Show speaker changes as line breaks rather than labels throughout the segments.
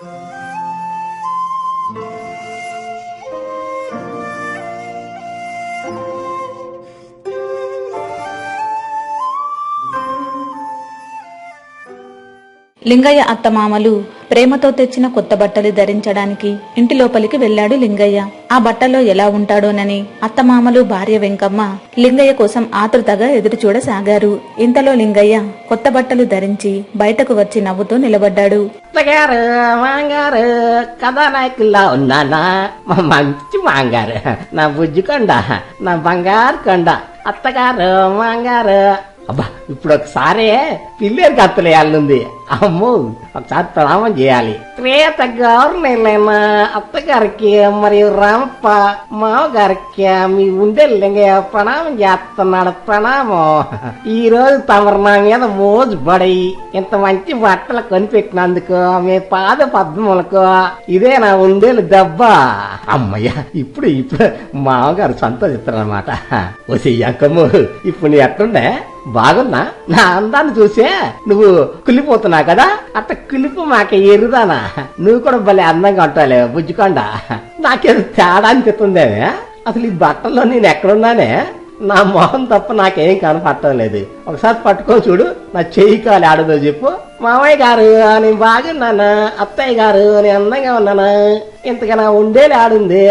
Música Lingaiah అత్తమామలు ప్రేమతో తెచ్చిన కొత్త బట్టలు ధరించడానికి ఇంటి లోపలికి వెళ్ళాడు లింగయ్య. ఆ బట్టలో ఎలా ఉంటాడోనని అత్తమామలు భార్య వెంకమ్మ లింగయ్య కోసం ఆతృతగా ఎదురు చూడసాగారు ఇంతలో లింగయ్య కొత్త బట్టలు ధరించి బయటకు వచ్చి నవ్వుతూ నిలబడ్డాడు.
అత్తగారు కథానాయకుల్లా ఉన్నానా? మంచి మాంగారు. నా బుజ్జి కొండ నా బంగారు కొండ. అత్తగారు మాంగారు. అబ్బా ఇప్పుడు ఒకసారి పిల్లేరు కత్తలేయాలనుంది అమ్మో ఒకసారి ప్రణామం చేయాలి. శ్రేత గౌరవ అత్తగారికి మరియు రామప్ప మామగారికి మీ ఉండే లింగయ్య ప్రణామం చేస్తున్నాడు ప్రణామం. ఈ రోజు తమరు నా మీద మోజు పడి ఇంత మంచి బట్టలు కొనిపెట్టినందుకు మీ పాద పద్మములకు ఇదే నా ఉండేలు దెబ్బ. అమ్మయ్య ఇప్పుడు ఇప్పుడు మామగారు సంతోషిస్తారనమాట ఓసి అక్కమ్ము ఇప్పుడు నీ ఎట్లుండే బాగున్నా నా అందాన్ని చూసే నువ్వు అంటున్నా కదా? అట్ట కులిపు మాక ఎరుదానా? నువ్వు కూడా భలే అందంగా ఉంటావులే బుజ్జికొండ. నాకేదో తేడా అనిపిస్తుంది అసలు ఈ బట్టల్లో నేను ఎక్కడున్నానే? నా మొహం తప్ప నాకేం కనపడటం లేదు. ఒకసారి పట్టుకో చూడు నా చెయ్యి కాలి ఆడదో చెప్పు. మామయ్య గారు నేను బాగున్నాను అత్తయ్య గారు నేను అందంగా ఉన్నానా? ఇంతగా నా ఉండేది ఆడుంది.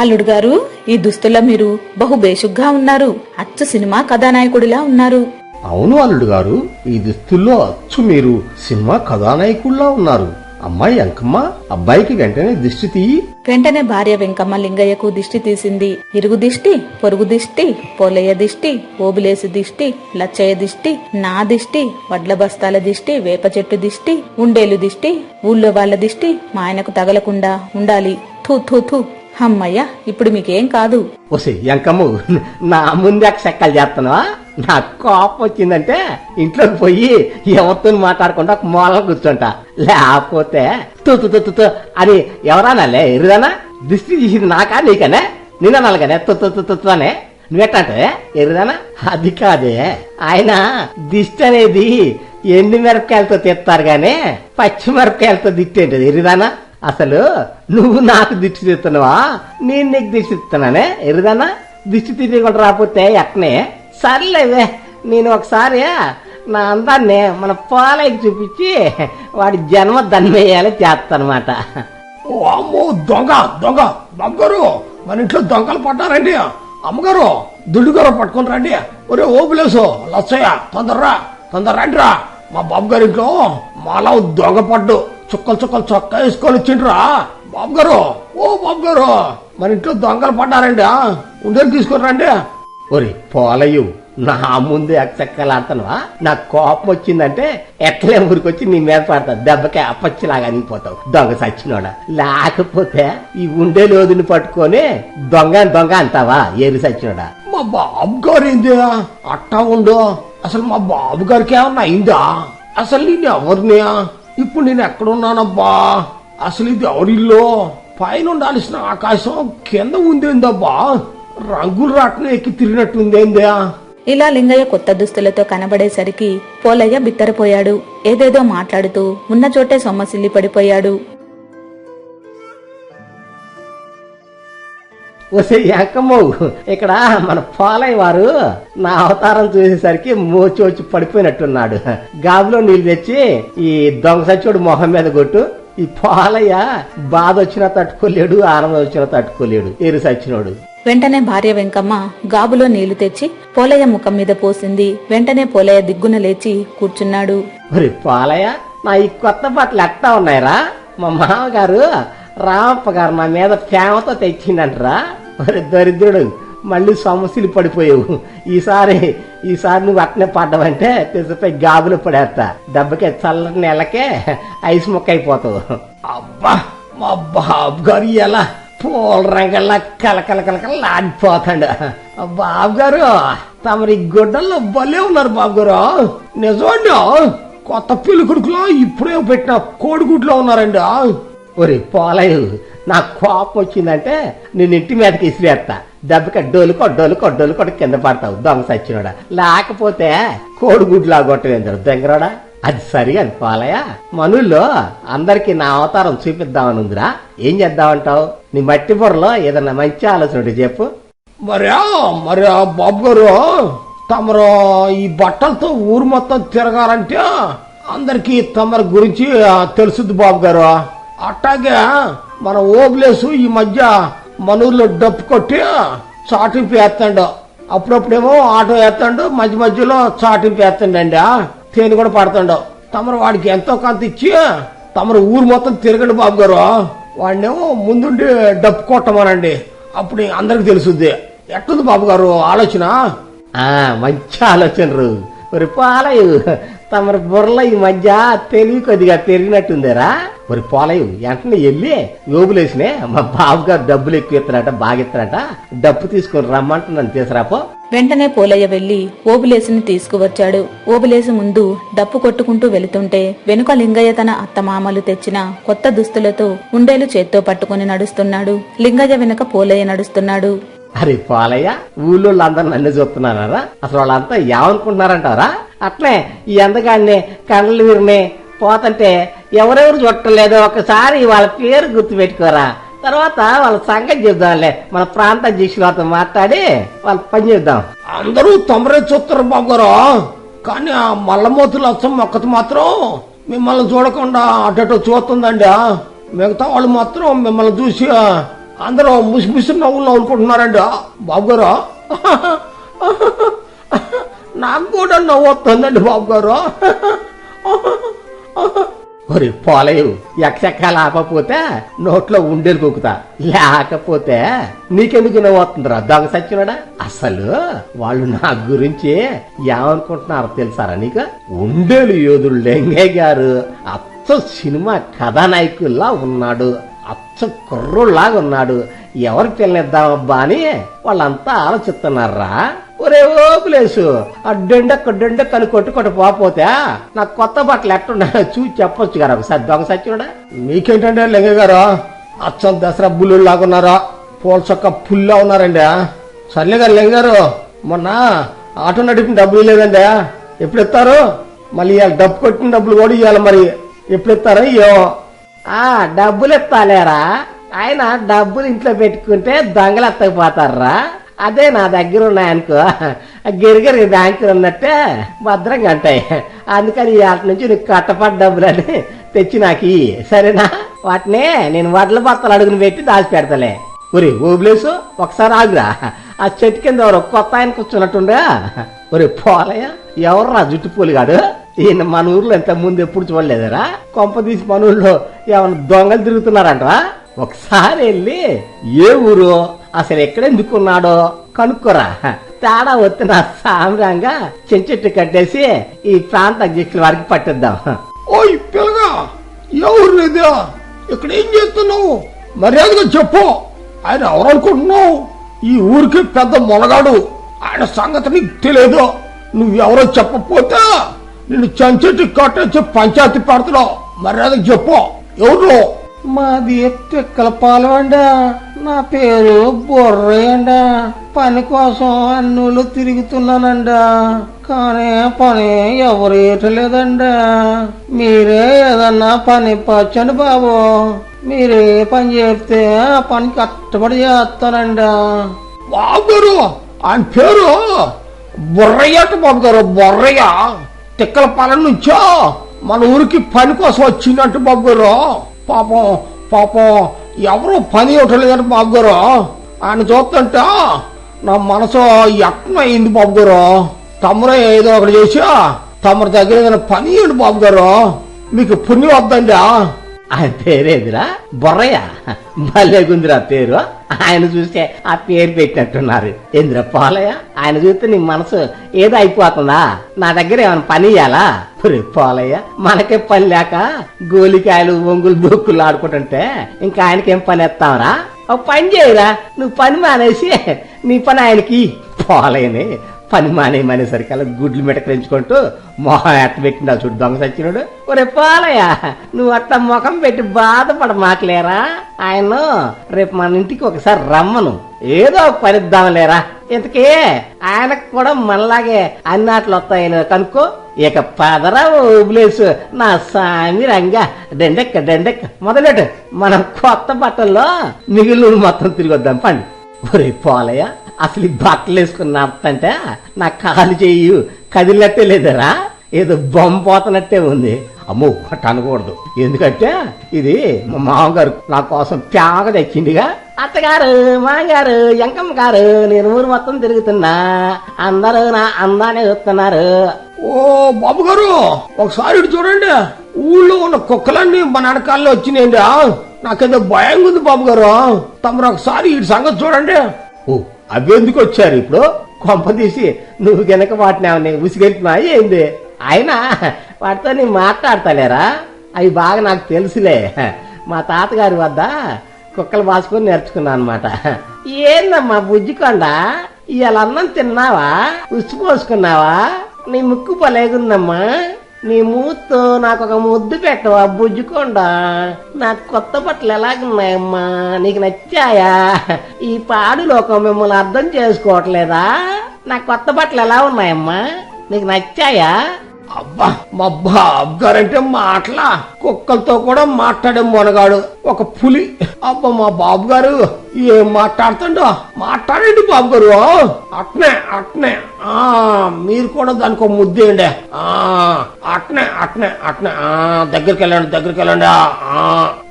అల్లుడు గారు ఈ దుస్తుల్లో మీరు బహు బేషుగ్గా ఉన్నారు. అచ్చు సినిమా కథానాయకుడిలా ఉన్నారు.
అవును అల్లుడు గారు ఈ దుస్తుల్లో అచ్చు మీరు. సినిమా కథానాయకుల్లా ఉన్నారు. అమ్మాయి అంకమ్మ అబ్బాయికి వెంటనే దిష్టి తీయి.
వెంటనే భార్య వెంకమ్మ లింగయ్యకు దిష్టి తీసింది. ఇరుగు దిష్టి పొరుగు దిష్టి పోలయ్య దిష్టి ఓబులేసి దిష్టి లచ్చయ్య దిష్టి నా దిష్టి వడ్ల బస్తాల దిష్టి వేప చెట్టు దిష్టి ఉండేలు దిష్టి ఊళ్ళో వాళ్ళ దిష్టి మా ఆయనకు తగలకుండా ఉండాలి. థూ థూ థూ. అమ్మయ్య ఇప్పుడు మీకేం కాదు.
ఒసే ఎంకమ్ము నా ముందే చెక్కలు చేస్తున్నావా? నాకు కోపం వచ్చిందంటే ఇంట్లోకి పోయి ఎవరితో మాట్లాడకుండా ఒక మూల కూర్చుంటా. లేకపోతే తుత్తు తు తు తు తు అని ఎవరానాలే ఎరుదానా దిష్టి తీసింది నాకా నీకనే? నిన్న నలగనే తు అనే. నువ్వెట్టంటే? ఎరుదానా అది కాదే. ఆయన దిష్టి అనేది ఎండు మిరపకాయలతో తెస్తారు గానీ పచ్చి మిరపకాయలతో దిట్టేంటది ఎరుదానా అసలు నువ్వు నాకు దిష్టి తెస్తున్నావా? నేను నీకు దిష్టి తీస్తున్నానే ఎరుదానా దిష్టి తీయకుండా రాకపోతే ఎట్నే? సర్లేవే నేను ఒకసారి నా అందాన్ని మన పాలకి చూపించి వాడి జన్మ ధన్మేయాలి చేస్తానమాట.
అమ్మో దొంగ దొంగ. బాబుగారు మన ఇంట్లో దొంగలు పడ్డారండి. అమ్మగారు దుడ్డుగారు పట్టుకుని రండి. ఒరే ఓపులేసు లచ్చయ్య తొందరరా తొందర రండిరా. మా బాబు గారి ఇంట్లో మాలా దొంగ పడ్డు. చుక్కలు చుక్కలు చొక్కా వేసుకొని వచ్చిండ్రా బాబు గారు ఓ బాబు గారు మన ఇంట్లో దొంగలు పడ్డారండి. ఉండేది తీసుకుని రండి.
ఒరి పోలయు నా ముందు ఎక్కలాడుతున్నావా నాకు కోపం వచ్చిందంటే ఎట్లే ఊరికొచ్చి నీ మీద పడతా. దెబ్బకి అప్పచ్చిలాగా అనిగిపోతావు దొంగ సచ్చినోడా. లేకపోతే ఈ ఉండే లోదుని పట్టుకొని దొంగ దొంగ అంటావా? ఏరు సచ్చినోడా.
మా బాబు గారు ఏంది? అట్టా ఉండు. అసలు మా బాబు గారికి ఏమన్నా అయిందా? అసలు నేను ఎవరిని? ఇప్పుడు నేను ఎక్కడున్నానబ్బా? అసలు ఇది ఎవరిల్లో? పైన ఉండాల్సిన ఆకాశం కింద ఉందేందబ్బా? రంగులు రాట్నం ఎక్కి తిరిగినట్టుందేందా?
ఇలా లింగయ్య కొత్త దుస్తులతో కనబడేసరికి పోలయ్య బిత్తరపోయాడు. ఏదేదో మాట్లాడుతూ ఉన్న చోటే సొమ్మసిల్లి పడిపోయాడు.
వసే ఏకమ్మవు ఇక్కడ మన పాలయ్య వారు నా అవతారం చూసేసరికి మోచి వచ్చి పడిపోయినట్టున్నాడు. గాబులో నీళ్ళు తెచ్చి ఈ దొంగ సచ్చోడు మొహం మీద కొట్టు ఈ పాలయ్య బాధ వచ్చినా తట్టుకోలేడు ఆనందం వచ్చినా తట్టుకోలేడు ఎరు సచ్చినోడు.
వెంటనే భార్య వెంకమ్మ గాబులో నీళ్ళు తెచ్చి పోలయ్య ముఖం మీద పోసింది. వెంటనే పోలయ్య దిగ్గున లేచి కూర్చున్నాడు.
మరి పాలయ్య నా ఈ కొత్త బట్టలు ఎట్టా ఉన్నాయిరా? మా మామగారు రామప్ప గారు నా మీద ప్రేమతో తెచ్చిందంటరా. మరి దరిద్రుడు మళ్ళీ సమస్యలు పడిపోయావు. ఈసారి ఈసారి నువ్వు అట్నే పడ్డావంటే తెసిపోయి గాబులు పడేస్తా. దెబ్బకే చల్లని నెలకే ఐస్ ముక్క అయిపోతావు.
అబ్బా మా బాబు గారు ఎలా
పూల రంగల్లా కలకల కలకల ఆడిపోతాడు
బాబు గారు తమరి గుడ్డల్లో భలే ఉన్నారు బాబు గారు నిజమండి కొత్త పిల్లి కొడుకులో ఇప్పుడే పెట్టిన కోడిగుడ్లో ఉన్నారండి.
ఒరే పోలయ్య నాకు కోపం వచ్చిందంటే నేను ఇంటి మీదకి ఇసిరేస్తా దెబ్బకి డోలుకో డోలుకో డోలుకో కింద పడతావు దొంగ సచ్చినోడా. లేకపోతే కోడిగుడ్లా కొట్టవేంద్ర దొంగరాడా? అది సరి అని పోలయ? మనుల్లో అందరికి నా అవతారం చూపిద్దామని ఉందిరా ఏం చేద్దామంటావు? నీ మట్టి బుర్రలో ఏదన్నా మంచి ఆలోచన చెప్పు.
మరి మరి బాబు గారు తమరు ఈ బట్టలతో ఊరు మొత్తం తిరగాలంటే అందరికి తమరి గురించి తెలుసుద్ది బాబు గారు. అట్టాగే మన ఓబ్లేసు ఈ మధ్య మన డప్పు కొట్టి చాటింపు వేస్తాడు. అప్పుడప్పుడేమో ఆటో వేస్తాడు మధ్య మధ్యలో చాటింపు వేస్తాడండి. తేనె కూడా పడుతుండవు. తమరు వాడికి ఎంతో కొంత ఇచ్చి తమరు ఊరు మొత్తం తిరగండి బాబు గారు. వాడినేమో ముందుండి డప్పు కొట్టమనండి. అప్పుడు అందరికి తెలుసుద్ది. ఎట్టుంది బాబు గారు ఆలోచన?
మంచి ఆలోచన రు పోలయు తమరి బుర్రలో ఈ మధ్య తెలివి కొద్దిగా పెరిగినట్టుందేరా. మరి పోలయ్య వెంటనే వెళ్ళి యోగులేసినే మా బాబు గారు డబ్బులు ఎక్కువ ఇస్తారట బాగా ఇస్తారట డబ్బు తీసుకొని రమ్మంటున్నాను తీసురాపో
వెంటనే పోలయ్య వెళ్ళి ఓబులేసిని తీసుకువచ్చాడు. ఓబులేసి ముందు డప్పు కొట్టుకుంటూ వెళుతుంటే వెనుక లింగయ్య తన అత్తమామలు తెచ్చిన కొత్త దుస్తులతో ఉండేలు చేత్తో పట్టుకుని నడుస్తున్నాడు. లింగయ్య వెనుక పోలయ్య నడుస్తున్నాడు.
అరే పోలయ్య ఊళ్ళో అందరు నన్ను చూస్తున్నారా? అసలు వాళ్ళంతా ఏమనుకుంటున్నారంటారా? అట్లే ఈ అందగాడిని కండ్లు విరిని పోతంటే ఎవరెవరు చుట్టలేదో ఒకసారి వాళ్ళ పేరు గుర్తు పెట్టుకోరా తర్వాత వాళ్ళ సంగతి చెప్దాంలే మన ప్రాంత అధ్యక్షులతో మాట్లాడి వాళ్ళ పని చేద్దాం.
అందరూ తమరే చూస్తారు బాబు గారు కానీ ఆ మల్లమూతులు అచ్చం ఒక్కటి మాత్రం మిమ్మల్ని చూడకుండా అటు చూస్తుందండి. మిగతా వాళ్ళు మాత్రం మిమ్మల్ని చూసి అందరూ ముసి నవ్వులు నవ్వుకుంటున్నారండి బాబు గారు నాకు కూడా నవ్వు వస్తుందండి బాబు గారు
మరి పోలయు ఎక్కచెక్కాలు ఆపకపోతే నోట్లో ఉండేలు కొక్కుతా. లేకపోతే నీకెందుకు నవ్వుతుందిరా దొంగ సచ్చినడా? అసలు వాళ్ళు నా గురించి ఏమనుకుంటున్నారో తెలుసారా నీకు? ఉండేలు యోధుడు లెంగయ్య గారు అచ్చ సినిమా కథానాయకుల్లా ఉన్నాడు. అచ్చ కుర్రోళ్ళలాగా ఉన్నాడు ఎవరికి పిల్లనిద్దామబ్బా అని వాళ్ళంతా ఆలోచిస్తున్నారా? ఒరే ఓపులేసు ప్లేసు ఆ డెండక్క అని కొట్టుకొట్టు పోపోతే నాకు కొత్త బట్టలు ఎట్టున్నా చూసి చెప్పొచ్చు గారు ఒకసారి. దొంగ సచ్చినోడా
మీకేంటంటే లింగ గారు? అచ్చం దసరా బుల్లు లాగున్నారా పూల చొక్క పుల్లా ఉన్నారండి. సర్లే గారు లింగ గారు మొన్న ఆటో నడిపిన డబ్బులు లేదండి ఎప్పుడు ఇస్తారు మళ్ళీ డబ్బు కొట్టిన డబ్బులు కూడా ఇవ్వాలి మరి. ఎప్పుడు ఇస్తారో ఏమో.
ఆ డబ్బులు ఎత్తాలేరా ఆయన డబ్బులు ఇంట్లో పెట్టుకుంటే దొంగలు ఎత్తకపోతారా అదే నా దగ్గర ఉన్నాయనుకో గిరిగిరి బ్యాంకులు ఉన్నట్టే భద్రంగా ఉంటాయి. అందుకని వాటి నుంచి నీకు కట్టపడ్డ డబ్బులని తెచ్చి నాకు సరేనా? వాటినే నేను వడ్ల బత్తలు అడుగుని పెట్టి దాచి పెడతలే ఒరే ఓబ్లేసు ఒకసారి ఆగురా. ఆ చెట్టు కింద ఎవరు కొత్త ఆయన కూర్చున్నట్టుండగా ఒరే పోలయ్య ఎవర్రా జుట్టు పూలిగాడు? ఈయన మన ఊర్లో ఇంత ముందు ఎప్పుడు చూడలేదరా? కొంప తీసి మన ఊర్లో ఏమైనా దొంగలు తిరుగుతున్నారంటరా? ఒకసారి వెళ్ళి ఏ ఊరు? అసలు ఎక్కడెందుకున్నాడో కనుక్కోరా. తేడా వస్తే సామ్రాంగా చెంచెట్టు కట్టేసి ఈ ప్రాంత అధ్యక్షుల వారికి పట్టిద్దాం.
ఓయ్ పిల్లగా ఎవరు ఇది? ఇక్కడ ఏం చేస్తున్నావు? మర్యాదగా చెప్పు. ఆయన ఎవరు అనుకుంటున్నావు? ఈ ఊరికి పెద్ద మొలగాడు. ఆయన సంగతి నీకు తెలియదు నువ్వెవరో చెప్పకపోతే నిన్ను చంచెట్టి కట్టేసి పంచాయతీ పెడుతున్నావు మర్యాదగా చెప్పు. ఎవరు?
మాది పిక్కల పాలెం అండా నా పేరు బొర్రయ్యండా పని కోసం అన్నులు తిరుగుతున్నానండా. కానీ పని ఎవరు ఏటలేదండా. మీరే ఏదన్నా పని పచ్చండి బాబు. మీరే పని చెప్తే ఆ పని కష్టపడి చేస్తానండా.
బాబు గారు ఆయన పేరు బొర్రయ్య అట బాబు గారు బొర్రయ్య. తిక్కల పాలన నుంచో మన ఊరికి పని కోసం వచ్చిందంటే బాబు గారు పాపం పాపం ఎవరు పని ఇవ్వట్లేదంట బాబు గారు ఆయన చూస్తుంటే నా మనసు యత్నం అయింది బాబు గారు తమరే ఏదో ఒకటి చేసి తమరి దగ్గర ఏదైనా పని ఇవ్వండి బాబు గారు మీకు పుణ్యం వద్దండి
ఆయన పేరేదిరా? బొర్రయ్య? భలే గుందిరా పేరు. ఆయన చూస్తే ఆ పేరు పెట్టినట్టున్నారు. ఏందిరా పోలయ్య? ఆయన చూస్తే నీ మనసు ఏదో అయిపోతుందా? నా దగ్గర ఏమైనా పని ఇయ్యాలా? పోలయ్య మనకే పని లేక గోలికాయలు ఒంగులు బొక్కులు ఆడుకుంటుంటే ఇంకా ఆయనకేం పని ఎత్తావరా? ఒక పని చేయరా? నువ్వు పని మానేసి నీ పని ఆయనకి పోలయ్యని పని మానేయమనేసరికి అలా గుడ్లు మెటకరించుకుంటూ మొహం ఎట్ట పెట్టిండా చూడు దొంగ సచ్చినోడు. ఒరే పాలయ్య నువ్వు అట్ట ముఖం పెట్టి బాధపడ మాకలేరా? ఆయన రేపు మన ఇంటికి ఒకసారి రమ్మను. ఏదో ఒక పనిద్దాంలేరా ఇంతకీ ఆయనకు కూడా మనలాగే అన్ని ఆటలు వస్తాయని కనుక్కో. ఇక పదరా ఓబులేసు నా సామి రంగా డెండెక్క డెండెక్క. మొదలెట్టు మనం కొత్త బట్టల్లో మిగిలిన మొత్తం తిరిగి వద్దాం పండి. ఒరే పోలయ్య అసలు ఈ బట్టలు వేసుకున్న అంటే నా కాలు చెయ్యి కదిలినట్టే లేదరా. ఏదో బొమ్మ పోతున్నట్టే ఉంది. అమ్మో అట్ట అనకూడదు. ఎందుకంటే ఇది మా మామగారు నా కోసం ప్యాగ తెచ్చిందిగా. అత్తగారు మామగారు ఎంకమ్మ గారు నేను ఊరు మొత్తం తిరుగుతున్నా. అందరూ నా అందాన్ని చూస్తున్నారు.
ఓ బాబు గారు ఒకసారి ఇటు చూడండి. ఊళ్ళో ఉన్న కుక్కలన్నీ మన వెనకాల్లో వచ్చినాయండి. నాకేదో భయంగా ఉంది బాబు గారు తమరు ఒకసారి ఈ సంగతి చూడండి.
ఓ అవెందుకు వచ్చారు ఇప్పుడు? కొంప తీసి నువ్వు గనక వాటిని ఏమన్నా ఉసిగెట్టినా ఏంది? అయినా వాటితో నేను మాట్లాడతలేరా? అవి బాగా నాకు తెలుసులే. మా తాతగారి వద్ద కుక్కలు బాసుకొని నేర్చుకున్నా అనమాట ఏందమ్మా బుజ్జికొండ? ఇవాళ అన్నం తిన్నావా? ఉసి పోసుకున్నావా? నీ ముక్కు పలేగుందమ్మా నీ మూతో నాకు ఒక ముద్దు పెట్టవా బుజ్జుకోండా. నాకు కొత్త బట్టలు ఎలాగున్నాయమ్మా? నీకు నచ్చాయా? ఈ పాడు లోకం మిమ్మల్ని అర్థం చేసుకోవట్లేదా? నాకు కొత్త బట్టలు ఎలా ఉన్నాయమ్మా? నీకు నచ్చాయా?
అబ్బా మా బాబు గారంటే మాటలా? కుక్కలతో కూడా మాట్లాడే మొనగాడు. ఒక పులి. అబ్బా మా బాబు గారు ఏం మాట్లాడుతుండో? మాట్లాడండి బాబు గారు అట్నే అట్నే. ఆ మీరు కూడా దానికి ఒక ముద్దేయండి ఆ అట్నే అట్నే అట్నే. ఆ దగ్గరికి వెళ్ళండి దగ్గరికి వెళ్ళండి. ఆ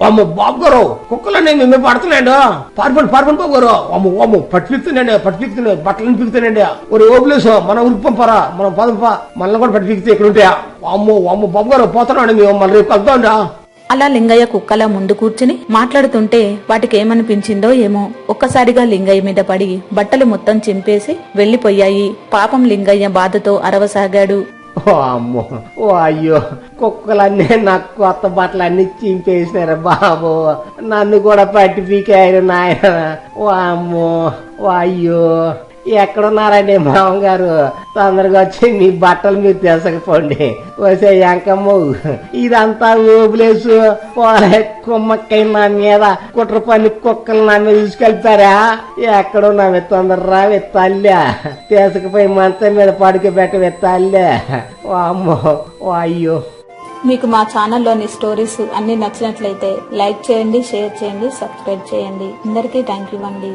అమ్మ బాబు గారు కుక్కలన్నీ మేము పడుతున్నాయండి. పారిపోండి పారిపోండి బాబు గారు అమ్మ అమ్మ పట్టు పీకుతున్నాండి పట్టు బట్టలను పీకుతానండి ఒరే ఓబులేసు మన ఊరికి పంపరా? మనం పదంపా మనల్ని కూడా పట్టు ఇక్కడ ఉంటాయా అమ్మో అమ్మ బాబు గారు పోతున్నాండి మేము మళ్ళీ రేపు కలుద్దాండా
అలా లింగయ్య కుక్కల ముందు కూర్చుని మాట్లాడుతుంటే వాటికి ఏమనిపించిందో ఏమో. ఒక్కసారిగా లింగయ్య మీద పడి బట్టలు మొత్తం చింపేసి వెళ్ళిపోయాయి పాపం లింగయ్య బాధతో అరవసాగాడు.
ఓ అమ్మో ఓ అయ్యో కుక్కలన్నీ నాకు కొత్త బట్టలు అన్ని చింపేసినారు బాబు. నన్ను కూడా పట్టి పీకారు నాయన. ఓ అమ్మో ఓ అయ్యో. ఎక్కడున్నారండి మామగారు? తొందరగా వచ్చి మీ బట్టలు మీరు తెసకపోండి. వసే ఎంకమ్మ ఇదంతా ఊబులేసు పోలే కుమ్మక్కై నా మీద కుట్ర పని కుక్కలు నా మీద తీసుకెళ్తారా? ఎక్కడున్నావే తొందర రావే తల్లి తీసుకుపోయి మంచం మీద పడుకోబెట్ట విత్తాలే ఓ అమ్మో అయ్యో
మీకు మా ఛానల్లోని స్టోరీస్ అన్ని నచ్చినట్లయితే లైక్ చేయండి షేర్ చేయండి సబ్స్క్రైబ్ చేయండి. అందరికీ థ్యాంక్ యూ అండి.